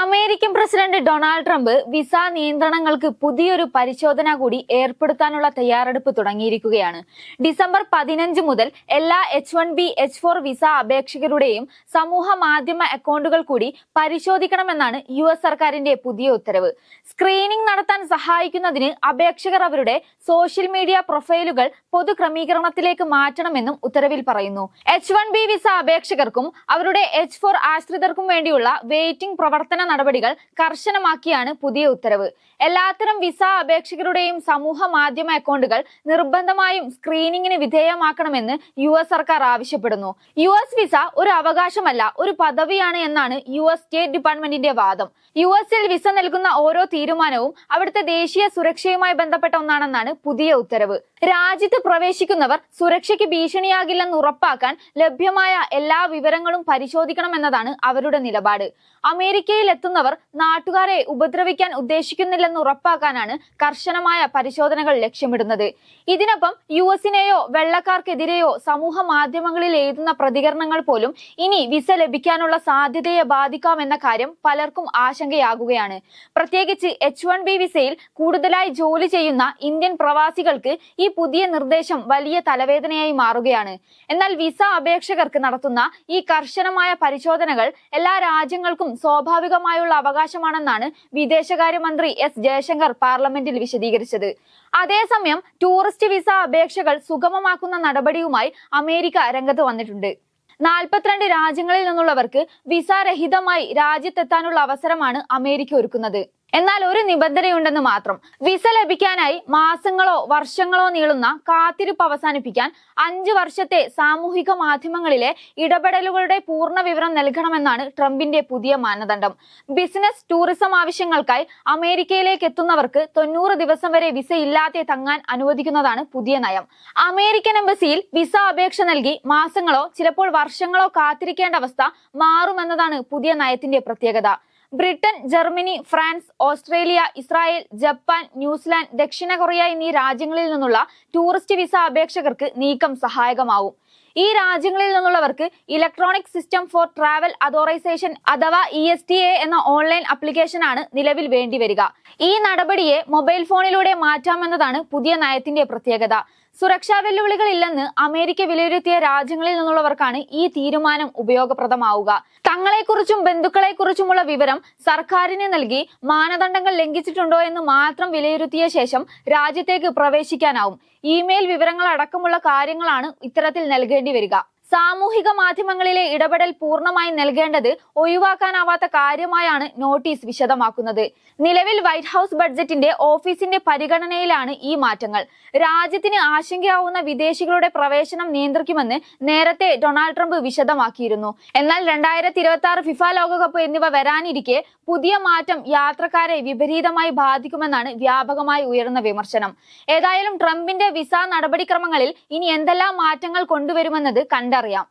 American president Donald Trump visa നിയന്ത്രണങ്ങൾക്ക് പുതിയൊരു പരിശോധന കൂടി ഏർപ്പെടുത്താനുള്ള തയ്യാറെടുപ്പ് തുടങ്ങിയിരിക്കുകയാണ്. ഡിസംബർ പതിനഞ്ച് മുതൽ എല്ലാ H one B H four visa അപേക്ഷകരുടെയും സമൂഹ മാധ്യമ അക്കൗണ്ടുകൾ കൂടി പരിശോധിക്കണമെന്നാണ് യു എസ് സർക്കാരിന്റെ പുതിയ ഉത്തരവ്. സ്ക്രീനിംഗ് നടത്താൻ സഹായിക്കുന്നതിന് അപേക്ഷകർ അവരുടെ സോഷ്യൽ മീഡിയ പ്രൊഫൈലുകൾ പൊതു ക്രമീകരണത്തിലേക്ക് മാറ്റണമെന്നും ഉത്തരവിൽ പറയുന്നു. എച്ച് വൺ ബി വിസ അപേക്ഷകർക്കും അവരുടെ എച്ച് ഫോർ ആശ്രിതർക്കും വേണ്ടിയുള്ള വെയിറ്റിംഗ് പ്രവർത്തന നടപടികൾ കർശനമാക്കിയാണ് പുതിയ ഉത്തരവ്. എല്ലാത്തരം വിസ അപേക്ഷകരുടെയും സമൂഹ മാധ്യമ അക്കൗണ്ടുകൾ നിർബന്ധമായും സ്ക്രീനിങ്ങിന് വിധേയമാക്കണമെന്ന് യു സർക്കാർ ആവശ്യപ്പെടുന്നു. യു വിസ ഒരു അവകാശമല്ല ഒരു പദവിയാണ് എന്നാണ് യു സ്റ്റേറ്റ് ഡിപ്പാർട്ട്മെന്റിന്റെ വാദം. യു എസിൽ വിസ നൽകുന്ന ഓരോ തീരുമാനവും അവിടുത്തെ ദേശീയ സുരക്ഷയുമായി ബന്ധപ്പെട്ട ഒന്നാണെന്നാണ് പുതിയ ഉത്തരവ്. രാജ്യത്ത് പ്രവേശിക്കുന്നവർ സുരക്ഷയ്ക്ക് ഭീഷണിയാകില്ലെന്ന് ഉറപ്പാക്കാൻ ലഭ്യമായ എല്ലാ വിവരങ്ങളും പരിശോധിക്കണമെന്നതാണ് അവരുടെ നിലപാട്. അമേരിക്കയിൽ എത്തുന്നവർ നാട്ടുകാരെ ഉപദ്രവിക്കാൻ ഉദ്ദേശിക്കുന്നില്ലെന്ന് ഉറപ്പാക്കാനാണ് കർശനമായ പരിശോധനകൾ ലക്ഷ്യമിടുന്നത്. ഇതിനൊപ്പം യു എസിനെയോ വെള്ളക്കാർക്കെതിരെയോ സമൂഹ മാധ്യമങ്ങളിൽ എഴുതുന്ന പ്രതികരണങ്ങൾ പോലും ഇനി വിസ ലഭിക്കാനുള്ള സാധ്യതയെ ബാധിക്കാമെന്ന കാര്യം പലർക്കും ആശങ്കയാകുകയാണ്. പ്രത്യേകിച്ച് എച്ച് വൺ ബി വിസയിൽ കൂടുതലായി ജോലി ചെയ്യുന്ന ഇന്ത്യൻ പ്രവാസികൾക്ക് ഈ പുതിയ നിർദ്ദേശം വലിയ തലവേദനയായി മാറുകയാണ്. എന്നാൽ വിസ അപേക്ഷകർക്ക് നടത്തുന്ന ഈ കർശനമായ പരിശോധനകൾ എല്ലാ രാജ്യങ്ങൾക്കും സ്വാഭാവികമായുള്ള അവകാശമാണെന്നാണ് വിദേശകാര്യമന്ത്രി എസ് ജയശങ്കർ പാർലമെന്റിൽ വിശദീകരിച്ചത്. അതേസമയം ടൂറിസ്റ്റ് വിസ അപേക്ഷകൾ സുഗമമാക്കുന്ന നടപടിയുമായി അമേരിക്ക രംഗത്ത് വന്നിട്ടുണ്ട്. നാൽപ്പത്തിരണ്ട് രാജ്യങ്ങളിൽ നിന്നുള്ളവർക്ക് വിസ രഹിതമായി രാജ്യത്തെത്താനുള്ള അവസരമാണ് അമേരിക്ക ഒരുക്കുന്നത്. എന്നാൽ ഒരു നിബന്ധനയുണ്ടെന്ന് മാത്രം. വിസ ലഭിക്കാനായി മാസങ്ങളോ വർഷങ്ങളോ നീളുന്ന കാത്തിരിപ്പ് അവസാനിപ്പിക്കാൻ അഞ്ചു വർഷത്തെ സാമൂഹിക മാധ്യമങ്ങളിലെ ഇടപെടലുകളുടെ പൂർണ വിവരം നൽകണമെന്നാണ് ട്രംപിന്റെ പുതിയ മാനദണ്ഡം. ബിസിനസ് ടൂറിസം ആവശ്യങ്ങൾക്കായി അമേരിക്കയിലേക്ക് എത്തുന്നവർക്ക് തൊണ്ണൂറ് ദിവസം വരെ വിസ ഇല്ലാതെ തങ്ങാൻ അനുവദിക്കുന്നതാണ് പുതിയ നയം. അമേരിക്കൻ എംബസിയിൽ വിസ അപേക്ഷ നൽകി മാസങ്ങളോ ചിലപ്പോൾ വർഷങ്ങളോ കാത്തിരിക്കേണ്ട അവസ്ഥ മാറുമെന്നതാണ് പുതിയ നയത്തിന്റെ പ്രത്യേകത. Britain Germany France Australia Israel Japan New Zealand ദക്ഷിണ കൊറിയ എന്നീ രാജ്യങ്ങളിൽ നിന്നുള്ള ടൂറിസ്റ്റ് വിസ അപേക്ഷകർക്ക് നീക്കം സഹായകമാവും. ഈ രാജ്യങ്ങളിൽ നിന്നുള്ളവർക്ക് electronic system for travel authorisation അഥവാ ഇ എസ് ടി എ എന്ന ഓൺലൈൻ അപ്ലിക്കേഷനാണ് നിലവിൽ വേണ്ടിവരിക ഈ നടപടിയെ മൊബൈൽ ഫോണിലൂടെ മാറ്റാമെന്നതാണ് പുതിയ നയത്തിന്റെ പ്രത്യേകത. സുരക്ഷാ വെല്ലുവിളികളില്ലെന്ന് അമേരിക്ക വിലയിരുത്തിയ രാജ്യങ്ങളിൽ നിന്നുള്ളവർക്കാണ് ഈ തീരുമാനം ഉപയോഗപ്രദമാവുക. തങ്ങളെക്കുറിച്ചും ബന്ധുക്കളെക്കുറിച്ചുമുള്ള വിവരം സർക്കാരിന് നൽകി മാനദണ്ഡങ്ങൾ ലംഘിച്ചിട്ടുണ്ടോ എന്ന് മാത്രം വിലയിരുത്തിയ ശേഷം രാജ്യത്തേക്ക് പ്രവേശിക്കാനാവും. ഇമെയിൽ വിവരങ്ങൾ അടക്കമുള്ള കാര്യങ്ങളാണ് ഇത്തരത്തിൽ നൽകേണ്ടി വരിക. സാമൂഹിക മാധ്യമങ്ങളിലെ ഇടപെടൽ പൂർണമായി നൽകേണ്ടത് ഒഴിവാക്കാനാവാത്ത കാര്യമായാണ് നോട്ടീസ് വിശദമാക്കുന്നത്. നിലവിൽ വൈറ്റ് ഹൗസ് ബഡ്ജറ്റിന്റെ ഓഫീസിന്റെ പരിഗണനയിലാണ് ഈ മാറ്റങ്ങൾ. രാജ്യത്തിന് ആശങ്കയാവുന്ന വിദേശികളുടെ പ്രവേശനം നിയന്ത്രിക്കുമെന്ന് നേരത്തെ ഡൊണാൾഡ് ട്രംപ് വിശദമാക്കിയിരുന്നു. എന്നാൽ രണ്ടായിരത്തി ഇരുപത്തി ആറ് ഫിഫ ലോകകപ്പ് എന്നിവ വരാനിരിക്കെ പുതിയ മാറ്റം യാത്രക്കാരെ വിപരീതമായി ബാധിക്കുമെന്നാണ് വ്യാപകമായി ഉയർന്ന വിമർശനം. ഏതായാലും ട്രംപിന്റെ വിസ നടപടിക്രമങ്ങളിൽ ഇനി എന്തെല്ലാം മാറ്റങ്ങൾ കൊണ്ടുവരുമെന്നത് കണ്ടറിയാം അറിയാം